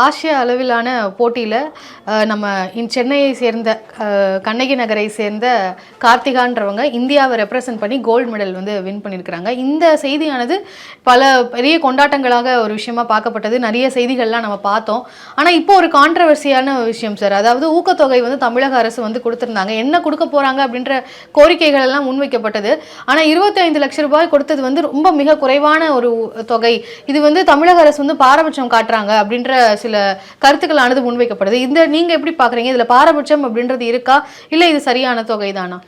ஆசிய அளவிலான போட்டியில் நம்ம இன் சென்னையை சேர்ந்த கண்ணகி நகரை சேர்ந்த கார்த்திகான்றவங்க இந்தியாவை ரெப்ரசன்ட் பண்ணி கோல்டு மெடல் வந்து வின் பண்ணியிருக்கிறாங்க. இந்த செய்தியானது பல பெரிய கொண்டாட்டங்களாக ஒரு விஷயமா பார்க்கப்பட்டது. நிறைய செய்திகள்லாம் நம்ம பார்த்தோம். ஆனால் இப்போ ஒரு கான்ட்ரவர்சியான விஷயம் சார் அதாவது ஊக்கத்தொகை வந்து தமிழக அரசு வந்து கொடுத்துருந்தாங்க. என்ன கொடுக்க போகிறாங்க அப்படின்ற கோரிக்கைகள் எல்லாம் முன்வைக்கப்பட்டது. ஆனால் இருபத்தைந்து லட்சம் ரூபாய் கொடுத்தது வந்து ரொம்ப மிக குறைவான ஒரு தொகை. இது வந்து தமிழக அரசு வந்து பாரபட்சம் காட்டுறாங்க அப்படின்ற சில கருத்துக்களானது முன்வைக்கப்படுது. இந்த நீங்க எப்படி பாக்குறீங்க இதுல பாரபட்சம் அப்படின்றது இருக்கா? இல்ல இது சரியான தொகை தானா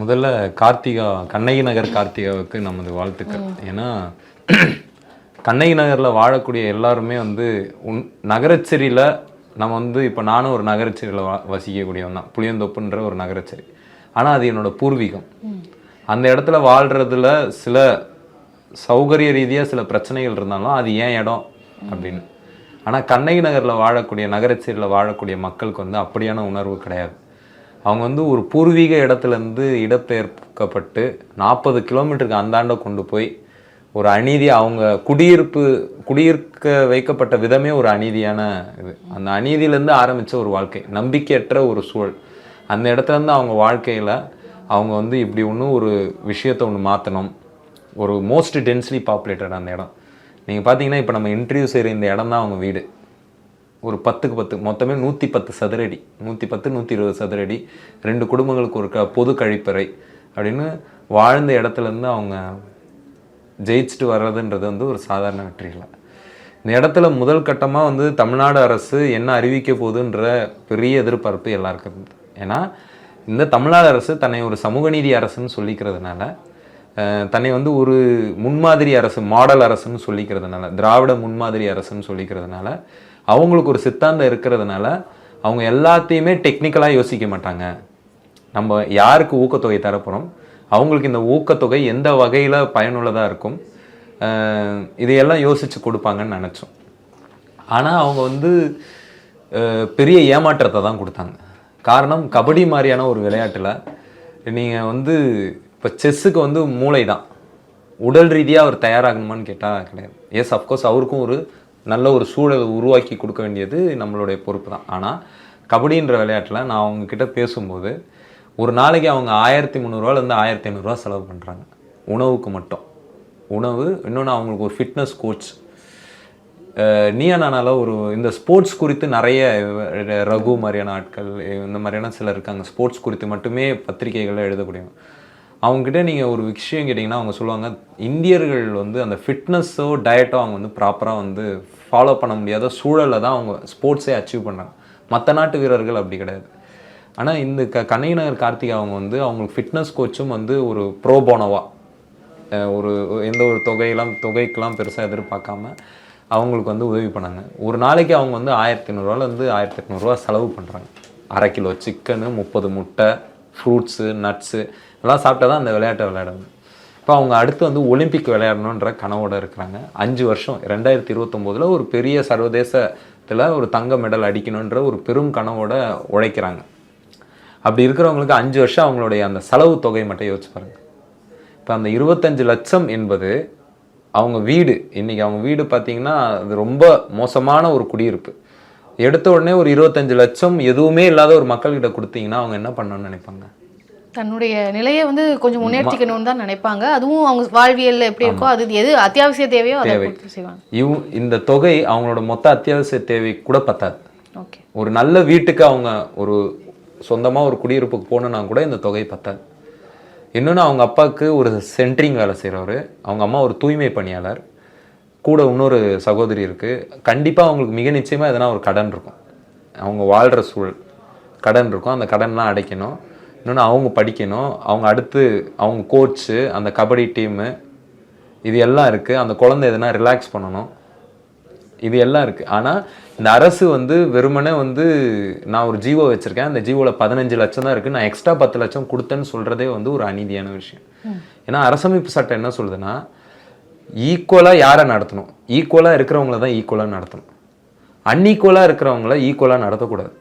முதல்ல கார்த்திகா கண்ணகி நகர் கார்த்திகாவுக்கு நமது வாழ்த்துக்கள். ஏன்னா கண்ணகி நகரில் வாழக்கூடிய எல்லாருமே வந்து உன் நகரச்சேரியில் நம்ம வந்து இப்போ நானும் ஒரு நகரச்சேரியில் வசிக்கக்கூடியவன் தான். புளியந்தோப்புன்ற ஒரு நகரச்சேரி. ஆனால் அது என்னோட பூர்வீகம். அந்த இடத்துல வாழ்கிறதுல சில சௌகரிய ரீதியாக சில பிரச்சனைகள் இருந்தாலும் அது ஏன் இடம் அப்படின்னு. ஆனால் கண்ணகி நகரில் வாழக்கூடிய நகரச்சேரியில் வாழக்கூடிய மக்களுக்கு வந்து அப்படியான உணர்வு கிடையாது. அவங்க வந்து ஒரு பூர்வீக இடத்துலேருந்து இடப்பெயர்க்கப்பட்டு நாற்பது கிலோமீட்டருக்கு அந்தாண்ட கொண்டு போய் ஒரு அநீதி அவங்க குடியிருப்பு குடியிருக்க வைக்கப்பட்ட விதமே ஒரு அநீதியான இது. அந்த அநீதியிலேருந்து ஆரம்பித்த ஒரு வாழ்க்கை நம்பிக்கையற்ற ஒரு சூழல். அந்த இடத்துலேருந்து அவங்க வாழ்க்கையில் அவங்க வந்து இப்படி ஒன்று ஒரு விஷயத்தை ஒன்று மாற்றணும் ஒரு மோஸ்ட் டென்ஸ்லி பாப்புலேட்டட் அந்த இடம். நீங்கள் பார்த்தீங்கன்னா இப்போ நம்ம இன்டர்வியூ செய்கிற இந்த இடம் தான் அவங்க வீடு. ஒரு பத்துக்கு பத்து மொத்தமே நூற்றி பத்து சதுரடி. நூற்றி பத்து நூற்றி இருபது சதுரடி. ரெண்டு குடும்பங்களுக்கு ஒரு க பொது கழிப்பறை அப்படின்னு வாழ்ந்த இடத்துலேருந்து அவங்க ஜெயிச்சுட்டு வர்றதுன்றது வந்து ஒரு சாதாரண வெற்றி இல்லை இந்த இடத்துல முதல் கட்டமாக வந்து தமிழ்நாடு அரசு என்ன அறிவிக்க போகுதுன்ற பெரிய எதிர்பார்ப்பு எல்லாருக்கும் இருந்தது ஏன்னா இந்த தமிழ்நாடு அரசு தன்னை ஒரு சமூக நீதி அரசுன்னு சொல்லிக்கிறதுனால தன்னை வந்து ஒரு முன்மாதிரி அரசு மாடல் அரசுன்னு சொல்லிக்கிறதுனால திராவிட முன்மாதிரி அரசுன்னு சொல்லிக்கிறதுனால அவங்களுக்கு ஒரு சித்தாந்தம் இருக்கிறதுனால அவங்க எல்லாத்தையுமே டெக்னிக்கலாக யோசிக்க மாட்டாங்க. நம்ம யாருக்கு ஊக்கத்தொகை தரப்போகிறோம் அவங்களுக்கு இந்த ஊக்கத்தொகை எந்த வகையில் பயனுள்ளதாக இருக்கும்? இதையெல்லாம் யோசித்து கொடுப்பாங்கன்னு நினச்சோம். ஆனால் அவங்க வந்து பெரிய ஏமாற்றத்தை தான் கொடுத்தாங்க. காரணம் கபடி மாதிரியான ஒரு விளையாட்டில் நீங்கள் வந்து இப்போ செஸ்ஸுக்கு வந்து மூளை தான் உடல் ரீதியாக அவர் தயாராகணுமான்னு கேட்டால் கிடையாது. எஸ் அஃப்கோர்ஸ் அவருக்கும் ஒரு நல்ல ஒரு சூழலை உருவாக்கி கொடுக்க வேண்டியது நம்மளுடைய பொறுப்பு தான் ஆனால் கபடின்ற விளையாட்டில் நான் அவங்கக்கிட்ட பேசும்போது ஒரு நாளைக்கு அவங்க ஆயிரத்தி முந்நூறுவாலேருந்து ஆயிரத்தி ஐநூறுரூவா செலவு பண்ணுறாங்க உணவுக்கு மட்டும். உணவு இன்னொன்று அவங்களுக்கு ஒரு ஃபிட்னஸ் கோச் நீயா ஒரு இந்த ஸ்போர்ட்ஸ் குறித்து நிறைய ரகு மாதிரியான ஆட்கள் இந்த மாதிரியான சிலர் இருக்காங்க. ஸ்போர்ட்ஸ் குறித்து மட்டுமே பத்திரிகைகளை எழுதக்கூடியவங்க. அவங்ககிட்ட நீங்கள் ஒரு விஷயம் கேட்டிங்கன்னா அவங்க சொல்லுவாங்க இந்தியர்கள் வந்து அந்த ஃபிட்னஸோ டயட்டோ அவங்க வந்து ப்ராப்பராக வந்து ஃபாலோ பண்ண முடியாத சூழலில் தான் அவங்க ஸ்போர்ட்ஸே அச்சீவ் பண்ணுறாங்க மற்ற நாட்டு வீரர்கள் அப்படி கிடையாது. ஆனால் இந்த க கண்ணைநகர் கார்த்திக் அவங்க வந்து அவங்களுக்கு ஃபிட்னஸ் கோச்சும் வந்து ஒரு ப்ரோபோனவா ஒரு எந்த ஒரு தொகையெல்லாம் தொகைக்கெலாம் பெருசாக எதிர்பார்க்காம அவங்களுக்கு வந்து உதவி பண்ணாங்க. ஒரு நாளைக்கு அவங்க வந்து ஆயிரத்தி ஐநூறுரூவாலேருந்து ஆயிரத்தி எட்நூறுரூவா செலவு பண்ணுறாங்க அரை கிலோ சிக்கனு முப்பது முட்டை ஃப்ரூட்ஸு நட்ஸு இதெல்லாம் சாப்பிட்டா தான் அந்த விளையாட்டை விளையாடணும். இப்போ அவங்க அடுத்து வந்து ஒலிம்பிக் விளையாடணுன்ற கனவோடு இருக்கிறாங்க. அஞ்சு வருஷம் ரெண்டாயிரத்தி இருபத்தொம்போதில் ஒரு பெரிய சர்வதேசத்தில் ஒரு தங்க மெடல் அடிக்கணுன்ற ஒரு பெரும் கனவோட உழைக்கிறாங்க. அப்படி இருக்கிறவங்களுக்கு அஞ்சு வருஷம் அவங்களுடைய அந்த செலவு தொகை மட்டும் யோசிச்சு பாருங்கள் இப்போ அந்த இருபத்தஞ்சு லட்சம் என்பது அவங்க வீடு. இன்றைக்கி அவங்க வீடு பார்த்தீங்கன்னா அது ரொம்ப மோசமான ஒரு குடியிருப்பு. எடுத்த உடனே ஒரு இருபத்தஞ்சு லட்சம் எதுவுமே இல்லாத ஒரு மக்கள்கிட்ட கொடுத்தீங்கன்னா அவங்க என்ன பண்ணணும்னு நினைப்பாங்க? தன்னுடைய நிலையை வந்து கொஞ்சம் முன்னேற்றிக்கணும்னு தான் நினைப்பாங்க. அதுவும் அவங்க வாழ்வியல்ல எப்படி இருக்கோ அது எது அத்தியாவசிய தேவையோ அதை பூர்த்தி செய்வாங்க. இவ் இந்த தொகை அவங்களோட மொத்த அத்தியாவசிய தேவை கூட பத்தாது. ஓகே. ஒரு நல்ல வீட்டுக்கு அவங்க ஒரு சொந்தமாக ஒரு குடியிருப்புக்கு போகணுன்னா கூட இந்த தொகை பத்தாது. இன்னொன்று அவங்க அப்பாவுக்கு ஒரு சென்ட்ரிங் வேலை செய்கிறவர் அவங்க அம்மா ஒரு தூய்மை பணியாளர். கூட இன்னொரு சகோதரி இருக்குது கண்டிப்பாக அவங்களுக்கு மிக நிச்சயமாக எதனா ஒரு கடன் இருக்கும். அவங்க வாழ்கிற சூழல் கடன் இருக்கும். அந்த கடன்லாம் அடைக்கணும். இன்னொன்று அவங்க படிக்கணும். அவங்க அடுத்து அவங்க கோச்சு அந்த கபடி டீமு இது எல்லாம் இருக்குது அந்த குழந்தை எதனா ரிலாக்ஸ் பண்ணணும். இது எல்லாம் இருக்குது ஆனால் இந்த அரசு வந்து வெறுமனே வந்து நான் ஒரு ஜீவோ வச்சுருக்கேன். அந்த ஜீவோவில் பதினஞ்சு லட்சம் தான் இருக்குது நான் எக்ஸ்ட்ரா பத்து லட்சம் கொடுத்தேன்னு சொல்கிறதே வந்து ஒரு அநீதியான விஷயம். ஏன்னா அரசமைப்பு சட்டம் என்ன சொல்லுதுன்னா ஈக்குவலாக யாரை நடத்தணும்? ஈக்குவலாக இருக்கிறவங்கள தான் ஈக்குவலாக நடத்தணும். அன்ஈக்குவலாக இருக்கிறவங்கள ஈக்குவலாக நடத்தக்கூடாது.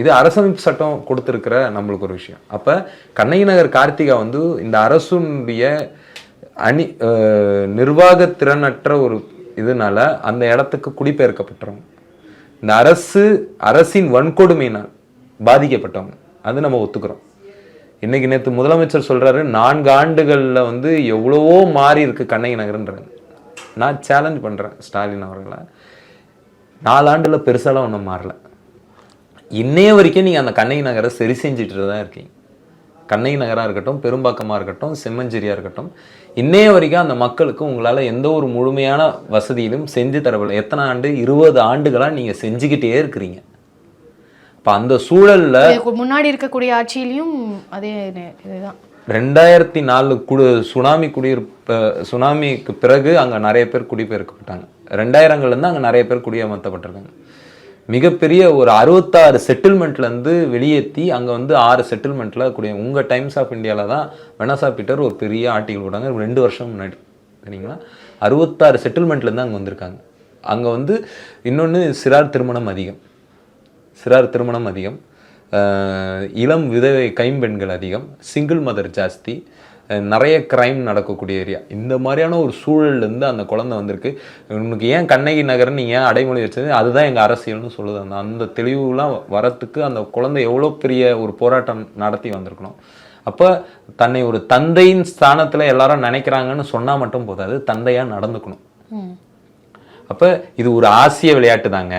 இது அரசமைப்பு சட்டம் கொடுத்துருக்கிற நம்மளுக்கு ஒரு விஷயம். அப்போ கண்ணகி நகர் கார்த்திகா வந்து இந்த அரசுடைய அணி நிர்வாக திறனற்ற ஒரு இதனால அந்த இடத்துக்கு குடிபெயர்க்கப்பட்டவங்க. இந்த அரசு அரசின் வன்கொடுமையினால் பாதிக்கப்பட்டவங்க. அது நம்ம ஒத்துக்கிறோம். இன்னைக்கு நேற்று முதலமைச்சர் சொல்கிறாரு நான்கு ஆண்டுகளில் வந்து எவ்வளவோ மாறி இருக்குது கண்ணகி நகர்ன்றாங்க. நான் சேலஞ்ச் பண்ணுறேன் ஸ்டாலின் அவர்களை. நாலாண்டில் பெருசாலாம் ஒன்றும் மாறல. இன்னைய வரைக்கும் நீங்கள் அந்த கண்ணகி நகரை சரி செஞ்சுட்டு தான் இருக்கீங்க. கண்ணகி நகராக இருக்கட்டும் பெரும்பாக்கமாக இருக்கட்டும் செம்மஞ்சேரியாக இருக்கட்டும் இன்னைய வரைக்கும் அந்த மக்களுக்கு உங்களால் எந்த ஒரு முழுமையான வசதியிலும் செஞ்சு தரவில்லை. எத்தனை ஆண்டு? இருபது ஆண்டுகளாக நீங்கள் செஞ்சுக்கிட்டே இருக்கிறீங்க. அப்ப அந்த சூழல்ல முன்னாடி இருக்கக்கூடிய ஆட்சியிலையும் அதே இதுதான். ரெண்டாயிரத்தி நாலு குடு சுனாமி குடியிருப்ப சுனாமிக்கு பிறகு அங்க நிறைய பேர் குடிபெயர்க்கப்பட்டாங்க. ரெண்டாயிரங்கள்ல இருந்து அங்க நிறைய பேர் குடியமர்த்தப்பட்டிருக்காங்க. மிகப்பெரிய ஒரு அறுபத்தாறு செட்டில்மெண்ட்ல இருந்து வெளியேற்றி அங்க வந்து ஆறு செட்டில்மெண்ட்ல குடிய உங்க டைம்ஸ் ஆஃப் இந்தியால தான் வெனசா பீட்டர் ஒரு பெரிய ஆர்டிகல் போட்டாங்க. ரெண்டு வருஷம் முன்னாடி சரிங்களா? அறுபத்தாறு செட்டில்மெண்ட்ல இருந்து அங்க வந்திருக்காங்க. அங்க வந்து இன்னொன்னு சிறார் திருமணம் அதிகம். சிறார் திருமணம் அதிகம். இளம் விதவை கைம்பெண்கள் அதிகம். சிங்கிள் மதர் ஜாஸ்தி. நிறைய கிரைம் நடக்கக்கூடிய ஏரியா இந்த மாதிரியான ஒரு சூழல்ல இருந்து அந்த குழந்தை வந்திருக்கு. உனக்கு ஏன் கண்ணகி நகர்னு நீ ஏன் அடைமொழி வச்சது? அதுதான் எங்கள் அரசியல்னு சொல்லுது. அந்த அந்த தெளிவுலாம் வரத்துக்கு அந்த குழந்தை எவ்வளோ பெரிய ஒரு போராட்டம் நடத்தி வந்திருக்கணும். அப்போ தன்னை ஒரு தந்தையின் ஸ்தானத்தில் எல்லாரும் நினைக்கிறாங்கன்னு சொன்னால் மட்டும் போதாது தந்தையாக நடந்துக்கணும். அப்போ இது ஒரு ஆசிய விளையாட்டு தாங்க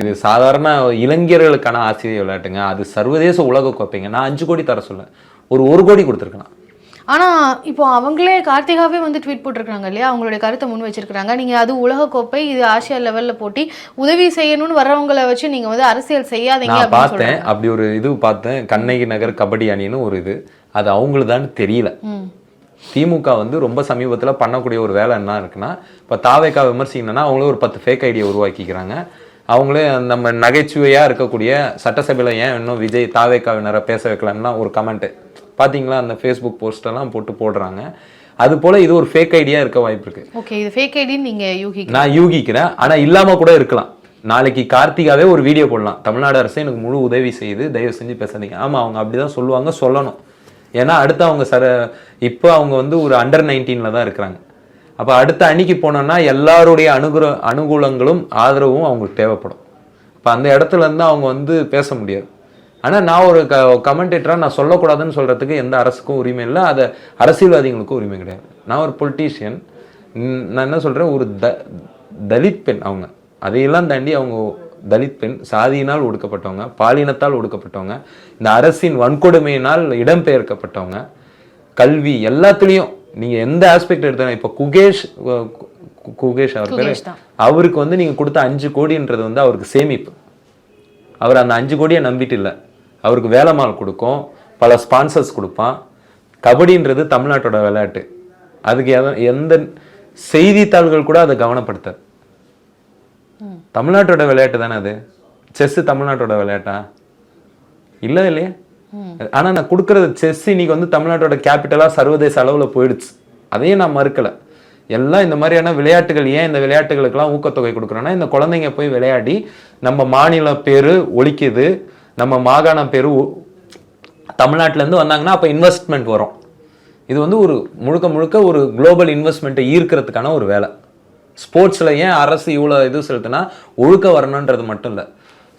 இது சாதாரண இளைஞர்களுக்கான ஆசிய விளையாட்டுங்க. அது சர்வதேச உலக கோப்பைங்க. நான் அஞ்சு கோடி தர சொல்ல ஒரு ஒரு கோடி கொடுத்துருக்கலாம். ஆனா இப்போ அவங்களே கார்த்திகாவே வந்து ட்வீட் போட்டிருக்காங்க இல்லையா? அவங்களுடைய கருத்தை முன் வச்சிருக்காங்க நீங்க அது உலகக்கோப்பை இது ஆசியா லெவல்ல போட்டி. உதவி செய்யணும்னு வர்றவங்களை வச்சு நீங்க வந்து அரசியல் செய்யாதீங்க பார்த்தேன். அப்படி ஒரு இது பார்த்தேன். கண்ணகி நகர் கபடி அணின்னு ஒரு இது. அது அவங்களுதான்னு தெரியல. திமுக வந்து ரொம்ப சமீபத்தில் பண்ணக்கூடிய ஒரு வேலை என்ன இருக்குன்னா இப்போ தாவேக்கா விமர்சிக்கணும்னா அவங்களே ஒரு பத்து ஃபேக் ஐடியா உருவாக்கிக்கிறாங்க. அவங்களே நம்ம நகைச்சுவையாக இருக்கக்கூடிய சட்டசபையில் ஏன் இன்னும் விஜய் தாவேக்காவினரை பேச வைக்கலன்னா ஒரு கமெண்ட்டு பார்த்தீங்களா அந்த ஃபேஸ்புக் போஸ்டெல்லாம் போட்டு போடுறாங்க. அது போல் இது ஒரு ஃபேக் ஐடியா இருக்க வாய்ப்பு இருக்குது ஓகே இது ஃபேக் ஐடின்னு நீங்க யூகிக்க நான் யூகிக்கிறேன். ஆனா இல்லாம கூட இருக்கலாம். நாளைக்கு கார்த்திகாவே ஒரு வீடியோ போடலாம். தமிழ்நாடு அரசு எனக்கு முழு உதவி செய்து தயவு செஞ்சு பேசாதீங்க. ஆமா அவங்க அப்படிதான் சொல்லுவாங்க சொல்லணும். ஏன்னா அடுத்து அவங்க சர இப்போ அவங்க வந்து ஒரு அண்டர் நைன்டீன்ல தான் இருக்கிறாங்க. அப்போ அடுத்த அணிக்கு போனோம்னா எல்லாருடைய அனுகுர அனுகூலங்களும் ஆதரவும் அவங்களுக்கு தேவைப்படும். இப்போ அந்த இடத்துல இருந்து அவங்க வந்து பேச முடியாது. ஆனால் நான் ஒரு க கமெண்டேட்டராக நான் சொல்லக்கூடாதுன்னு சொல்கிறதுக்கு எந்த அரசுக்கும் உரிமை இல்லை. அதை அரசியல்வாதிகளுக்கும் உரிமை கிடையாது. நான் ஒரு பொலிட்டீஷியன் நான் என்ன சொல்கிறேன் ஒரு த தலித் பெண் அவங்க. அதையெல்லாம் தாண்டி அவங்க தலித் பெண் சாதியினால் ஒடுக்கப்பட்டவங்க பாலினத்தால் ஒடுக்கப்பட்டவங்க இந்த அரசின் வன்கொடுமையினால் இடம்பெயர்க்கப்பட்டவங்க கல்வி எல்லாத்துலேயும் நீங்க எந்த ஆஸ்பெக்ட் எடுத்தாலும் இப்போ குகேஷ் குகேஷ் அவர் பேரு. அவருக்கு வந்து நீங்க கொடுத்த அஞ்சு கோடின்றது வந்து அவருக்கு சேமிப்பு. அவர் அந்த அஞ்சு கோடியை நம்பிட்டு இல்லை. அவருக்கு வேலைமால் கொடுக்கும் பல ஸ்பான்சர்ஸ் கொடுப்பான். கபடின்றது தமிழ்நாட்டோட விளையாட்டு. அதுக்கு எந்த செய்தித்தாள்கள் கூட அதை கவனப்படுத்தாது. தமிழ்நாட்டோட விளையாட்டு தானே அது? செஸ் தமிழ்நாட்டோட விளையாட்டா? இல்ல இல்லையே? ஆனா நான் கொடுக்கறது செஸ் இன்னைக்கு வந்து தமிழ்நாட்டோட கேபிட்டலாக சர்வதேச அளவுல போயிடுச்சு. அதையும் நான் மறுக்கலை. எல்லாம் இந்த மாதிரியான விளையாட்டுகள் ஏன் இந்த விளையாட்டுகளுக்கெல்லாம் ஊக்கத்தொகை கொடுக்குறோன்னா இந்த குழந்தைங்க போய் விளையாடி நம்ம மாநில பேரு ஒழிக்குது நம்ம மாகாணம் பேரு தமிழ்நாட்டிலேருந்து தமிழ்நாட்டுல இருந்து வந்தாங்கன்னா அப்போ இன்வெஸ்ட்மெண்ட் வரும். இது வந்து ஒரு முழுக்க முழுக்க ஒரு குளோபல் இன்வெஸ்ட்மெண்ட்டை ஈர்க்கிறதுக்கான ஒரு வேலை. ஸ்போர்ட்ஸில் ஏன் அரசு இவ்வளோ இது செலுத்துனா ஒழுக்க வரணுன்றது மட்டும் இல்லை.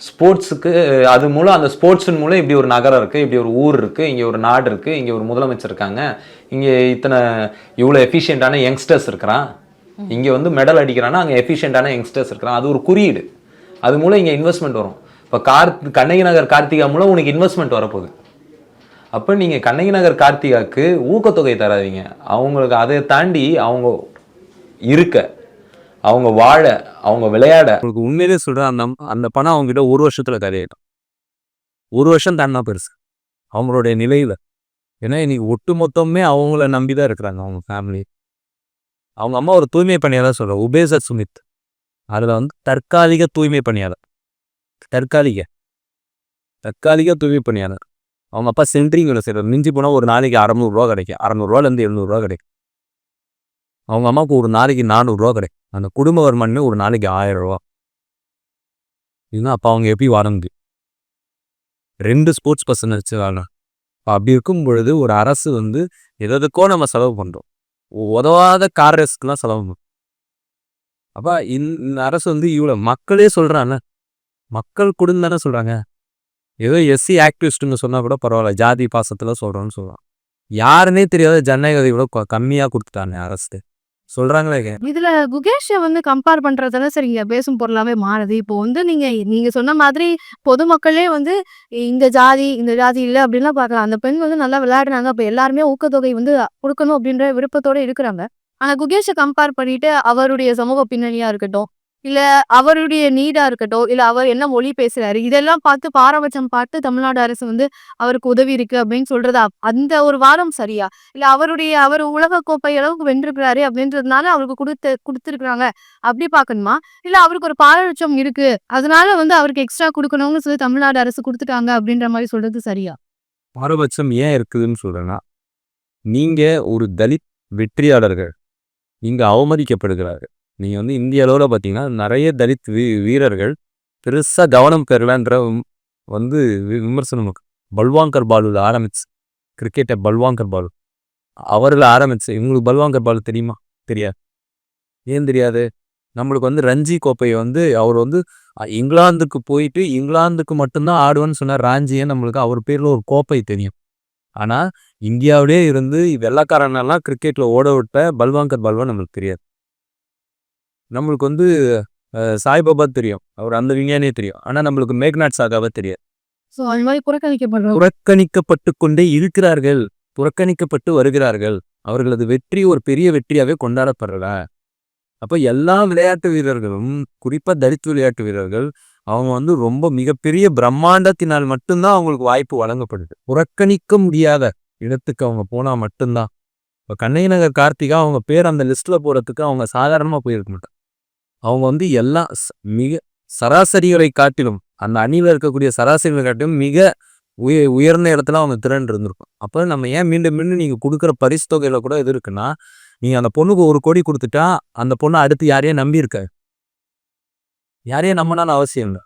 ஸ்போர்ட்ஸுக்கு அது மூலம் அந்த ஸ்போர்ட்ஸின் மூலம் இப்படி ஒரு நகரம் இருக்குது இப்படி ஒரு ஊர் இருக்குது இங்கே ஒரு நாடு இருக்குது இங்கே ஒரு முதலமைச்சர் இருக்காங்க. இங்கே இத்தனை இவ்வளோ எஃபிஷியண்ட்டான யங்ஸ்டர்ஸ் இருக்கிறான். இங்கே வந்து மெடல் அடிக்கிறான்னா அங்கே எஃபிஷியண்ட்டான யங்ஸ்டர்ஸ் இருக்கிறான். அது ஒரு குறியீடு. அது மூலம் இங்கே இன்வெஸ்ட்மெண்ட் வரும். இப்போ கார் கண்ணகி நகர் கார்த்திகா மூலம் உனக்கு இன்வெஸ்ட்மெண்ட் வரப்போகுது. அப்போ நீங்கள் கண்ணகி நகர் கார்த்திகாக்கு ஊக்கத்தொகை தராதீங்க. அவங்களுக்கு அதை தாண்டி அவங்க இருக்க அவங்க வாழ அவங்க விளையாட. உங்களுக்கு உண்மையிலே சொல்கிறேன் அந்த அந்த பணம் அவங்ககிட்ட ஒரு வருஷத்தில் கதையிடும் ஒரு வருஷம் தான் பெருசு. அவங்களுடைய நிலையில். ஏன்னா இன்னைக்கு ஒட்டு மொத்தமே அவங்கள நம்பி தான் இருக்கிறாங்க அவங்க ஃபேமிலி அவங்க அம்மா ஒரு தூய்மை பணியாளர் சொல்கிறேன் உபேசர் சுமித். அதில் வந்து தற்காலிக தூய்மை பணியாளர். தற்காலிக. தற்காலிக தூய்மை பணியாளர். அவங்க அப்பா சென்ட்ரிங் வேலை செய்கிறார் மிஞ்சி போனால் ஒரு நாளைக்கு அறநூறுரூவா கிடைக்கும். அறநூறுவாலேருந்து எழுநூறுவா கிடைக்கும். அவங்க அம்மாவுக்கு ஒரு நாளைக்கு நானூறுரூவா கிடைக்கும். அந்த குடும்ப வருமானமே ஒரு நாளைக்கு ஆயிரம் ரூபா. இதுதான் அப்போ அவங்க எப்படி வர ரெண்டு ஸ்போர்ட்ஸ் பர்சன் வச்சு இப்போ அப்படி இருக்கும் பொழுது ஒரு அரசு வந்து எதற்கோ நம்ம செலவு பண்ணுறோம் உதவாத கார் ரேஸ்க்குலாம் செலவு பண்ணுறோம் அப்போ இந்த இந்த அரசு வந்து இவ்வளோ மக்களே சொல்கிறாங்க மக்கள் கொடுன்னு தானே சொல்கிறாங்க ஏதோ எஸ்சி ஆக்டிவிஸ்ட்டுன்னு சொன்னால் கூட பரவாயில்ல ஜாதி பாசத்தில் சொல்கிறோன்னு சொல்கிறான் யாருன்னே தெரியாத ஜனநாயகத்தை விட கம்மியாக கொடுத்துட்டானே அரசு. சொல்றாங்களே இதுல குகேஷை வந்து கம்பேர் பண்றதுல சரிங்க பேசும் பொருளாவே மாறுது. இப்போ வந்து நீங்க நீங்க சொன்ன மாதிரி பொதுமக்களே வந்து இந்த ஜாதி இந்த ஜாதி இல்லை அப்படின்லாம் பார்க்கலாம் அந்த பெண் வந்து நல்லா விளையாடுறாங்க அப்ப எல்லாருமே ஊக்கத்தொகை வந்து கொடுக்கணும் அப்படின்ற விருப்பத்தோட இருக்கிறாங்க. ஆனா குகேஷை கம்பேர் பண்ணிட்டு அவருடைய சமூக பின்னணியா இருக்கட்டும் இல்ல அவருடைய நீடா இருக்கட்டும் இல்ல அவர் என்ன மொழி பேசுறாரு இதெல்லாம் பார்த்து பாரபட்சம் பார்த்து தமிழ்நாடு அரசு வந்து அவருக்கு உதவி இருக்கு அப்படின்னு சொல்றதா? அந்த ஒரு வாரம் சரியா? இல்ல அவருடைய அவர் உலக கோப்பை அளவுக்கு வென்றிருக்கிறாரு அப்படின்றதுனால அவருக்கு கொடுத்து கொடுத்துருக்குறாங்க. அப்படி பார்க்கணுமா? இல்ல அவருக்கு ஒரு பாரபட்சம் இருக்கு அதனால வந்து அவருக்கு எக்ஸ்ட்ரா கொடுக்கணும்னு சொல்லி தமிழ்நாடு அரசு கொடுத்துட்டாங்க அப்படின்ற மாதிரி சொல்றது சரியா? பாரபட்சம் ஏன் இருக்குதுன்னு சொல்றேன்னா நீங்க ஒரு தலித் வெற்றியாளர்கள் இங்க அவமதிக்கப்படுகிறார்கள். நீங்கள் வந்து இந்திய அளவில் பார்த்தீங்கன்னா நிறைய தலித் வீ வீரர்கள் பெருசாக கவனம் பெறலன்ற வந்து வி- விமர்சனம் பல்வாங்கர் பாலுவில் ஆரம்பிச்சு கிரிக்கெட்டை பல்வாங்கர் பாலு. அவரில் ஆரம்பிச்சு இவங்களுக்கு பல்வாங்கர் பாலு தெரியுமா? தெரியாது. ஏன் தெரியாது? நம்மளுக்கு வந்து ரஞ்சி கோப்பையை வந்து அவர் வந்து இங்கிலாந்துக்கு போயிட்டு இங்கிலாந்துக்கு மட்டும்தான் ஆடுவேன்னு சொன்னார். ராஞ்சியே நம்மளுக்கு அவர் பேரில் ஒரு கோப்பை தெரியும். ஆனால் இந்தியாவிலே இருந்து வெள்ளக்காரனெல்லாம் கிரிக்கெட்டில் ஓட விட்ட பல்வாங்கர் பால்வா நம்மளுக்கு தெரியாது. நம்மளுக்கு வந்து சாய்பாபா தெரியும். அவர் அந்த விஞ்ஞானியே தெரியும். ஆனா நம்மளுக்கு மேக்நாட் சாகாவா தெரியாது. சோ அந்த மாதிரி புறக்கணிக்கப்படுறோம் புறக்கணிக்கப்பட்டு கொண்டே இருக்கிறார்கள். புறக்கணிக்கப்பட்டு வருகிறார்கள். அவர்களது வெற்றி ஒரு பெரிய வெற்றியாவே கொண்டாடப்படுறல அப்ப எல்லா விளையாட்டு வீரர்களும் குறிப்பா தலித் விளையாட்டு வீரர்கள் அவங்க வந்து ரொம்ப மிகப்பெரிய பிரம்மாண்டத்தினால் மட்டும்தான் அவங்களுக்கு வாய்ப்பு வழங்கப்படுது. புறக்கணிக்க முடியாத இடத்துக்கு அவங்க போனா மட்டும்தான். இப்போ கண்ணகி நகர் கார்த்திகா அவங்க பேர் அந்த லிஸ்ட்ல போறதுக்கு அவங்க சாதாரணமா போயிருக்க மாட்டாங்க. அவங்க வந்து எல்லா மிக சராசரிகளை காட்டிலும் அந்த அணியில் இருக்கக்கூடிய சராசரிகளை காட்டிலும் மிக உய உயர்ந்த இடத்துல அவங்க திறன் இருந்திருக்கும். அப்போ நம்ம ஏன் மீண்டும் மீண்டும் நீங்கள் கொடுக்குற பரிசு தொகையில் கூட இது இருக்குன்னா நீங்கள் அந்த பொண்ணுக்கு ஒரு கோடி கொடுத்துட்டா அந்த பொண்ணு அடுத்து யாரையும் நம்பி யாரையும் நம்பினாலும் அவசியம் இல்லை.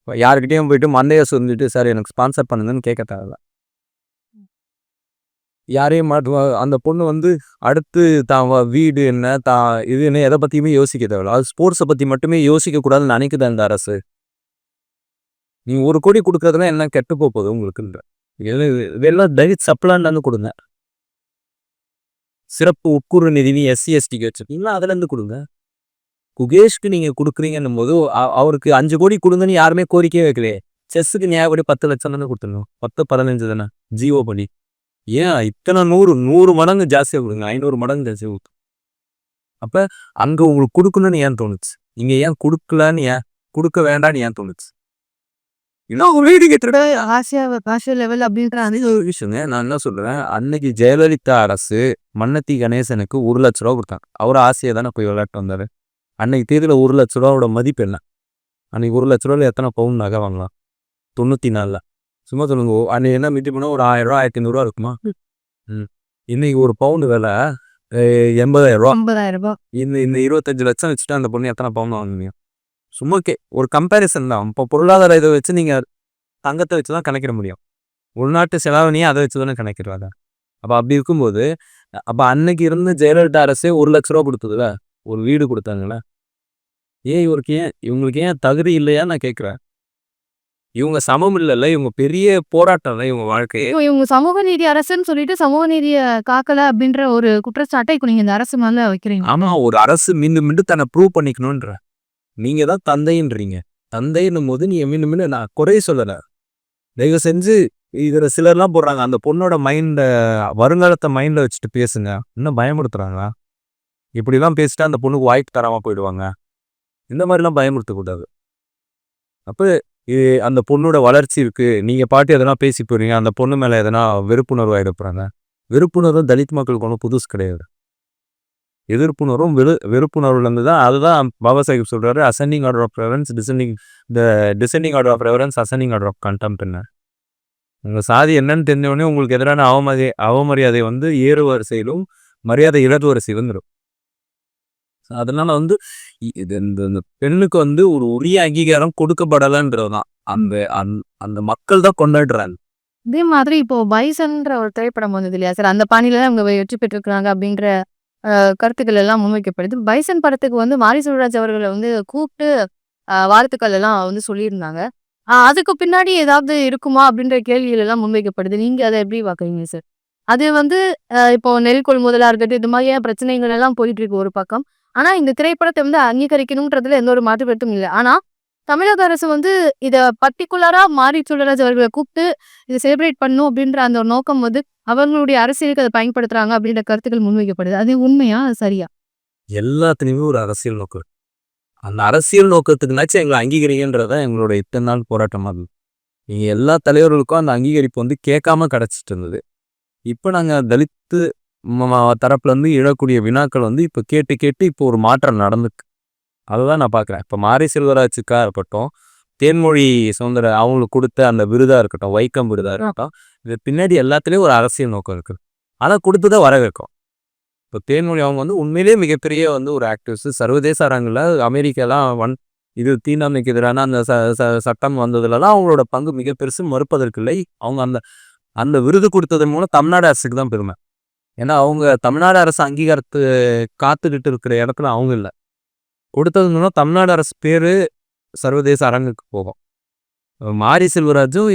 இப்போ யாருக்கிட்டேயும் போயிட்டு மந்தையை சொல்லிட்டு சார் எனக்கு ஸ்பான்சர் பண்ணுங்கன்னு கேட்க தேவை யாரையும் மாட்டு அந்த பொண்ணு வந்து அடுத்து தான் வீடு என்ன தான் இது என்ன எதை பற்றியுமே யோசிக்க தேவையில்ல. அது ஸ்போர்ட்ஸை பற்றி மட்டுமே யோசிக்கக்கூடாதுன்னு நினைக்குது அந்த அரசு. நீ ஒரு கோடி கொடுக்கறதுல என்ன கெட்டு போகுது உங்களுக்குன்ற. இதெல்லாம் தலித் சப்ளான்லேருந்து கொடுங்க. சிறப்பு உட்குறு நிதி எஸ்சி எஸ்டிக்கு வச்சுருக்கீங்களா? அதுலேருந்து கொடுங்க. குகேஷ்க்கு நீங்கள் கொடுக்குறீங்கன்னும் போது அவருக்கு அஞ்சு கோடி கொடுங்கன்னு யாருமே கோரிக்கையே வைக்கலையே. செஸ்ஸுக்கு நியாயப்படி பத்து லட்சம் தானே கொடுத்துருங்க பத்து பதினஞ்சு தானே. ஜியோ பண்ணி. ஏன் இத்தனை நூறு நூறு மடங்கு ஜாஸ்தியாக கொடுங்க ஐநூறு மடங்கு ஜாஸ்தியாக கொடுத்து அப்ப அங்க உங்களுக்கு கொடுக்கணும்னு ஏன் தோணுச்சு? நீங்க ஏன் கொடுக்கலன்னு ஏன் கொடுக்க வேண்டாம்னு ஏன் தோணுச்சு? இன்னும் வீடு கேட்டுட ஆசியா ஆசியா லெவல் அப்படின்ற அந்த ஒரு விஷயங்க. நான் என்ன சொல்றேன்? அன்னைக்கு ஜெயலலிதா அரசு மன்னத்தி கணேசனுக்கு ஒரு லட்ச ரூபா கொடுத்தாங்க. அவர் ஆசையை தானே போய் விளையாட்டு வந்தாரு. அன்னைக்கு தேதியில ஒரு லட்ச ரூபாவோட மதிப்பு என்ன? அன்னைக்கு ஒரு லட்ச ரூபாயில எத்தனை பவுன் நகை வாங்கலாம்? தொண்ணூத்தி நாலுல. சும்மா சொல்லுங்க. ஓ, அன்னைக்கு என்ன மிட்டி பண்ணா ஒரு ஆயிரம் ரூபா ஆயிரத்தி ஐநூறுரூவா இருக்குமா? ம். இன்னைக்கு ஒரு பவுண்டு விலை எண்பதாயிரம் ரூபா. ஐம்பதாயிரம் ரூபாய் இந்த இந்த இருபத்தஞ்சு லட்சம் வச்சுட்டு அந்த பொண்ணு எத்தனை பவுன் வாங்குவீங்க சும்மா கே ஒரு கம்பேரிசன் தான். இப்போ பொருளாதார இதை வச்சு நீங்க தங்கத்தை வச்சு தான் கணக்கிட முடியும். உள்நாட்டு செலவனையும் அதை வச்சு தானே கணக்கிடுவாங்க அப்போ அப்படி இருக்கும்போது அப்போ அன்னைக்கு இருந்த ஜெயலலிதா அரசே ஒரு லட்ச ரூபா கொடுத்ததுல? ஒரு வீடு கொடுத்தாங்கல்ல? ஏன் இவருக்கு ஏன் இவங்களுக்கு ஏன் தகுதி இல்லையா நான் கேட்குறேன். இவங்க சமம் இல்லைல்ல இவங்க பெரிய போராட்டம் இல்லை இவங்க வாழ்க்கையே. இப்போ இவங்க சமூக நீதி அரசுன்னு சொல்லிட்டு சமூக நீதியை காக்கல அப்படின்ற ஒரு குற்றச்சாட்டை இப்போ நீங்க இந்த அரசு மேல வைக்கிறீங்க. ஆமா ஒரு அரசு மீண்டும் மீண்டும் தன்னை ப்ரூவ் பண்ணிக்கணுன்ற. நீங்க தான் தந்தைன்றீங்க. தந்தைன்னும் போது நீங்க மீண்டும் மீண்டும் நான் குறை சொல்லல. தயவு செஞ்சு இதுல சிலர்லாம் போடுறாங்க. அந்த பொண்ணோட மைண்ட வருங்காலத்தை மைண்ட்ல வச்சுட்டு பேசுங்க. இன்னும் பயமுறுத்துறாங்களா? இப்படிலாம் பேசிட்டா அந்த பொண்ணுக்கு வாய்ப்பு தராம போயிடுவாங்க. இந்த மாதிரிலாம் பயமுறுத்தக்கூடாது. அப்போ இது அந்த பொண்ணோட வளர்ச்சி இருக்குது நீங்கள் பாட்டு எதனா பேசி போகிறீங்க அந்த பொண்ணு மேலே எதனா வெறுப்புணர்வு ஆகிடப்படுறாங்க வெறுப்புணர்வு தலித் மக்களுக்கு ஒன்றும் புதுசு கிடையாது. எதிர்ப்புணர்வும் வெறு வெறுப்புணர்வுலேருந்து தான் அதுதான் பாபா சாஹிப் சொல்கிறாரு ascending order of reverence descending the descending order of reverence ascending order of contempt என்ன உங்கள் சாதி என்னன்னு தெரிஞ்சவொடனே உங்களுக்கு எதிரான அவமதி அவமரியாதை வந்து ஏறு வரிசையிலும் மரியாதை இழது வரிசை வந்துடும் அதனால வந்து இது இந்த பெண்ணுக்கு வந்து ஒரு உரிய அங்கீகாரம் கொடுக்கப்படலைன்றது தான் அந்த அந்த- அந்த மக்கள் தான் கொண்டாடுறாங்க. இதே மாதிரி இப்போ பைசன்ற ஒரு திரைப்படம் வந்தது இல்லையா சார்? அந்த பாணியில தான் அவங்க வெற்றி பெற்றிருக்கிறாங்க அப்படின்ற கருத்துக்கள் எல்லாம் முன்வைக்கப்படுது. பைசன் படத்துக்கு வந்து மாரி செல்வராஜ் அவர்களை வந்து கூப்பிட்டு வாழ்த்துக்கள் எல்லாம் வந்து சொல்லியிருந்தாங்க. அதுக்கு பின்னாடி ஏதாவது இருக்குமா அப்படின்ற கேள்விகள் எல்லாம் முன்வைக்கப்படுது. நீங்க அதை எப்படி பாக்குறீங்க சார்? அது வந்து இப்போ நெல் கொள்முதலா இருக்கட்டும் இது மாதிரியான பிரச்சனைகள் எல்லாம் போயிட்டு இருக்கு ஒரு பக்கம். ஆனா இந்த திரைப்படத்தை வந்து அங்கீகரிக்கணும்ன்றதுல எந்த ஒரு மாற்று கருத்தும் இல்லை. ஆனா தமிழக அரசு வந்து இதை பர்டிகுலரா மாரி செல்வராஜ் அவர்களை கூப்பிட்டு இதை செலிப்ரேட் பண்ணும் அப்படின்ற அந்த ஒரு நோக்கம் வந்து அவங்களுடைய அரசியலுக்கு அதை பயன்படுத்துறாங்க அப்படின்ற கருத்துக்கள் முன்வைக்கப்படுது. அது உண்மையா சரியா? எல்லாத்துலேயுமே ஒரு அரசியல் நோக்கம். அந்த அரசியல் நோக்கத்துக்குனாச்சும் எங்களை அங்கீகரிங்கன்றத எங்களோட இத்தனை நாள் போராட்டமாக இருந்தது நீங்கள் எல்லா தலைவர்களுக்கும் அந்த அங்கீகரிப்பு வந்து கேட்காம கிடச்சிட்டு இருந்தது. இப்போ நாங்கள் தலித்து ம- ம- தரப்புல இருந்து எழக்கூடிய வினாக்கள் வந்து இப்போ கேட்டு கேட்டு இப்போ ஒரு மாற்றம் நடந்துருக்கு அதுதான் நான் பார்க்குறேன் இப்போ மாரி செல்வராஜுக்கா இருக்கட்டும் தேன்மொழி சுதந்திர அவங்களுக்கு கொடுத்த அந்த விருதா இருக்கட்டும் வைக்கம் விருதா இருக்கட்டும் இது பின்னாடி எல்லாத்துலேயும் ஒரு அரசியல் நோக்கம் இருக்குது அதை கொடுத்து தான் வர வைக்கும் இப்போ தேன்மொழி அவங்க வந்து உண்மையிலேயே மிகப்பெரிய வந்து ஒரு ஆக்டிவிஸ்ட் சர்வதேச அரங்கில் அமெரிக்காலாம் வன் இது தீண்டாமைக்கு எதிரான அந்த ச ச- சட்டம் வந்ததுலலாம் அவங்களோட பங்கு மிக பெருசு மறுப்பதற்கில்லை அவங்க அந்த அந்த விருது கொடுத்ததன் மூலம் தமிழ்நாடு அரசுக்கு தான் பெருமை. ஏன்னா அவங்க தமிழ்நாடு அரசு அங்கீகாரத்து காத்துக்கிட்டு இருக்கிற இடத்துல அவங்க இல்லை. கொடுத்ததுன்னா தமிழ்நாடு அரசு பேர் சர்வதேச அரங்குக்கு போகும். மாரி செல்வராஜும்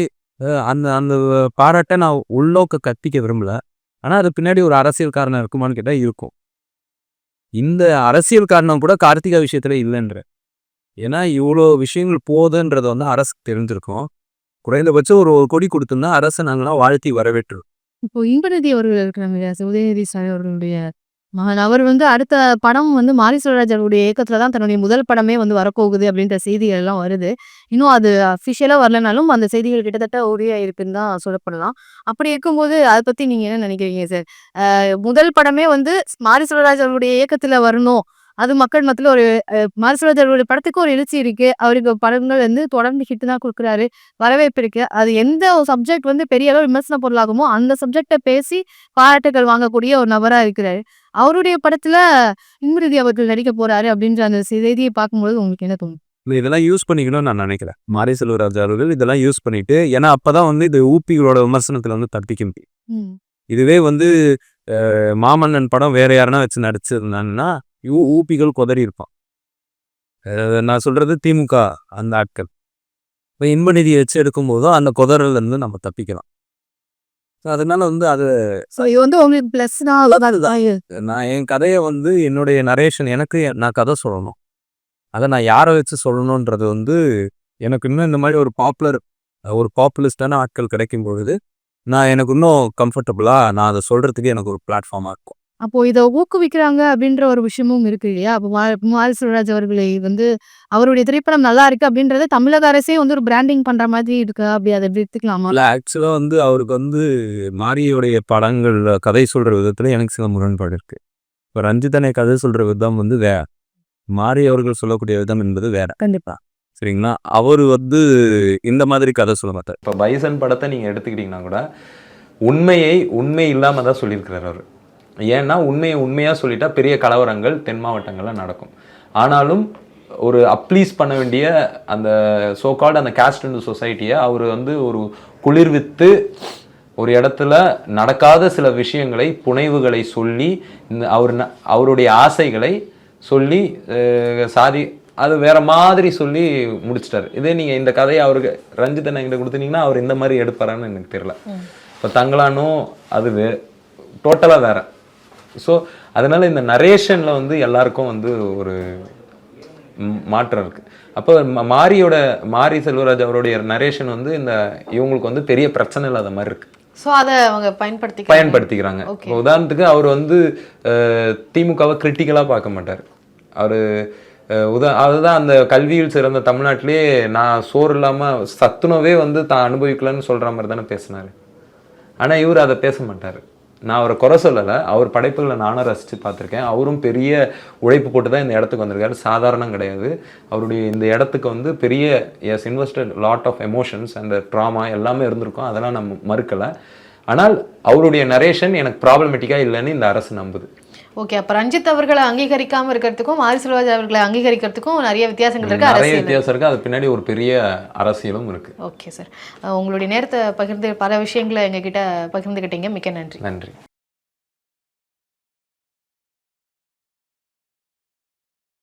அந்த அந்த பாராட்டை நான் உள்நோக்க கற்பிக்க விரும்பல. ஆனால் அது பின்னாடி ஒரு அரசியல் காரணம் இருக்குமான்னு கேட்டால் இருக்கும். இந்த அரசியல் காரணம் கூட கார்த்திகா விஷயத்தில் இல்லைன்ற. ஏன்னா இவ்வளோ விஷயங்கள் போதுன்றதை வந்து அரசுக்கு தெரிஞ்சிருக்கும். குறைந்தபட்சம் ஒரு ஒரு கொடி கொடுத்துருந்தா அரசை நாங்களாம் வாழ்த்தி வரவேற்றுருவோம் இப்போ இன்பநிதி அவர்கள் இருக்கிறாங்க இல்லையா? உதயநிதி சார் அவர்களுடைய மகன். அவர் வந்து அடுத்த படம் வந்து மாரி செல்வராஜ் அவருடைய இயக்கத்துல தான் தன்னுடைய முதல் படமே வந்து வரப்போகுது அப்படின்ற செய்திகள் எல்லாம் வருது. இன்னும் அது அஃபிஷியலாக வரலனாலும் அந்த செய்திகள் கிட்டத்தட்ட உரிய இருக்குன்னு தான் சொல்லப்படலாம். அப்படி இருக்கும்போது அதை பத்தி நீங்க என்ன நினைக்கிறீங்க சார்? முதல் படமே வந்து மாரி செல்வராஜ் அவருடைய இயக்கத்துல வரணும் அது மக்கள் மத்தியில் ஒரு அவருடைய படத்துக்கு ஒரு எழுச்சி இருக்கு. அவருக்கு படங்கள் வந்து தொடர்ந்து ஹிட் தான் கொடுக்குறாரு. வரவேற்பு இருக்கு. அது எந்த ஒரு சப்ஜெக்ட் வந்து பெரிய அளவு விமர்சன பொருளாகுமோ அந்த சப்ஜெக்டை பேசி பாராட்டுகள் வாங்கக்கூடிய ஒரு நபரா இருக்கிறாரு. அவருடைய படத்துல இன்மிருதி அவர்கள் நடிக்க போறாரு அப்படின்ற அந்த செய்தியை பார்க்கும்போது உங்களுக்கு என்ன தோணும்? இதெல்லாம் யூஸ் பண்ணிக்கணும்னு நான் நினைக்கிறேன். மாரி செல்வராஜ் அவர்கள் இதெல்லாம் யூஸ் பண்ணிட்டு ஏன்னா அப்பதான் வந்து இது ஊப்பிகளோட விமர்சனத்துல வந்து தப்பிக்க முடியும் இதுவே வந்து மாமன்னன் படம் வேற யாருன்னா வச்சு நடிச்சிருந்தாங்கன்னா யூ ஊப்பிகள் கொதறி இருப்பான். நான் சொல்றது திமுக அந்த ஆட்கள். இப்போ இன்ப நிதியை வச்சு எடுக்கும்போதும் அந்த கொதறல்ல இருந்து நம்ம தப்பிக்கலாம். So, அதனால வந்து அது ஸோ இது வந்து உங்களுக்கு பிளஸ் தான். நான் என் கதையை வந்து என்னுடைய நரேஷன் எனக்கு நான் கதை சொல்லணும். அதை நான் யாரை வச்சு சொல்லணுன்றது வந்து எனக்கு இன்னும் இந்த மாதிரி ஒரு பாப்புலர் ஒரு பாப்புலிஸ்டான ஆட்கள் கிடைக்கும் பொழுது நான் எனக்கு இன்னும் கம்ஃபர்டபுளாக நான் அதை சொல்கிறதுக்கு எனக்கு ஒரு பிளாட்ஃபார்மாக இருக்கும். அப்போ இதை ஊக்குவிக்கிறாங்க அப்படின்ற ஒரு விஷயமும் இருக்கு இல்லையா? அப்போ மா- மாரி செல்வராஜ் அவர்களை வந்து அவருடைய திரைப்படம் நல்லா இருக்கு அப்படின்றத தமிழக அரசே வந்து ஒரு பிராண்டிங் பண்ற மாதிரி இருக்கு. அப்படி அதை எப்படி எடுத்துக்கலாமா இல்லை ஆக்சுவலாக வந்து அவருக்கு வந்து மாரியோடைய படங்கள் கதை சொல்கிற விதத்தில் எனக்கு சில முரண்பாடு இருக்குது இப்போ ரஞ்சிதனை கதை சொல்கிற விதம் வந்து வேற மாரி அவர்கள் சொல்லக்கூடிய விதம் என்பது வேற. கண்டிப்பா. சரிங்களா? அவர் வந்து இந்த மாதிரி கதை சொல்ல மாட்டார். இப்போ பைசன் படத்தை நீங்கள் எடுத்துக்கிட்டிங்கன்னா கூட உண்மையை உண்மை இல்லாமல் தான் சொல்லியிருக்கிறார் அவர். ஏன்னா உண்மையை உண்மையாக சொல்லிட்டா பெரிய கலவரங்கள் தென் மாவட்டங்களில் நடக்கும். ஆனாலும் ஒரு அப்ளீஸ் பண்ண வேண்டிய அந்த சோகால்டு அந்த கேஸ்ட் இந்த சொசைட்டியை அவர் வந்து ஒரு குளிர்வித்து ஒரு இடத்துல நடக்காத சில விஷயங்களை புனைவுகளை சொல்லி இந்த அவர் ந- அவருடைய ஆசைகளை சொல்லி சாதி அது வேற மாதிரி சொல்லி முடிச்சிட்டாரு. இதே நீங்க இந்த கதையை அவருக்கு ரஞ்சிதன் என்கிட்ட கொடுத்தீங்கன்னா அவர் இந்த மாதிரி எடுப்பாரான்னு எனக்கு தெரியல. இப்போ தங்களானும் அது வே டோட்டலாக வேற. ஸோ அதனால இந்த நரேஷன்ல வந்து எல்லாருக்கும் வந்து ஒரு மாற்றம் இருக்கு. அப்போ மாரியோட மாரி செல்வராஜ் அவருடைய நரேஷன் வந்து இந்த இவங்களுக்கு வந்து பெரிய பிரச்சனை இல்லாத மாதிரி இருக்கு. ஸோ அதை அவங்க பயன்படுத்தி பயன்படுத்திக்கிறாங்க. இப்போ உதாரணத்துக்கு அவர் வந்து திமுகவை கிரிட்டிக்கலாக பார்க்க மாட்டார். அவர் உதா அதுதான் அந்த கல்வியில் சிறந்த தமிழ்நாட்டிலே நான் சோறு இல்லாமல் சத்துணவே வந்து தான் அனுபவிக்கலன்னு சொல்கிற மாதிரி தானே பேசினார். ஆனால் இவர் அதை பேச மாட்டார். நான் அவரை குறை சொல்லலை. அவர் படைப்புகளை நானும் ரசித்து பார்த்துருக்கேன். அவரும் பெரிய உழைப்பு போட்டு தான் இந்த இடத்துக்கு வந்திருக்காரு. சாதாரணம் கிடையாது. அவருடைய இந்த இடத்துக்கு வந்து பெரிய as invested lot of emotions அந்த ட்ராமா எல்லாமே இருந்திருக்கும். அதெல்லாம் நம்ம மறுக்கலை. ஆனால் அவருடைய நரேஷன் எனக்கு ப்ராப்ளமேட்டிக்காக இல்லைன்னு இந்த அரசு நம்புது. ஓகே அப்ப ரஞ்சித் அவர்களை அங்கீகரிக்காம இருக்கிறதுக்கும் மாரி செல்வராஜ் அவர்களை அங்கீகரிக்கிறதுக்கும் நிறைய வித்தியாசங்கள் இருக்கு நிறைய வித்தியாசம் இருக்குது அது பின்னாடி ஒரு பெரிய அரசியலும் இருக்குது ஓகே சார். உங்களுடைய நேரத்தை பகிர்ந்து பல விஷயங்களை எங்ககிட்ட பகிர்ந்துக்கிட்டீங்க மிக்க நன்றி. நன்றி.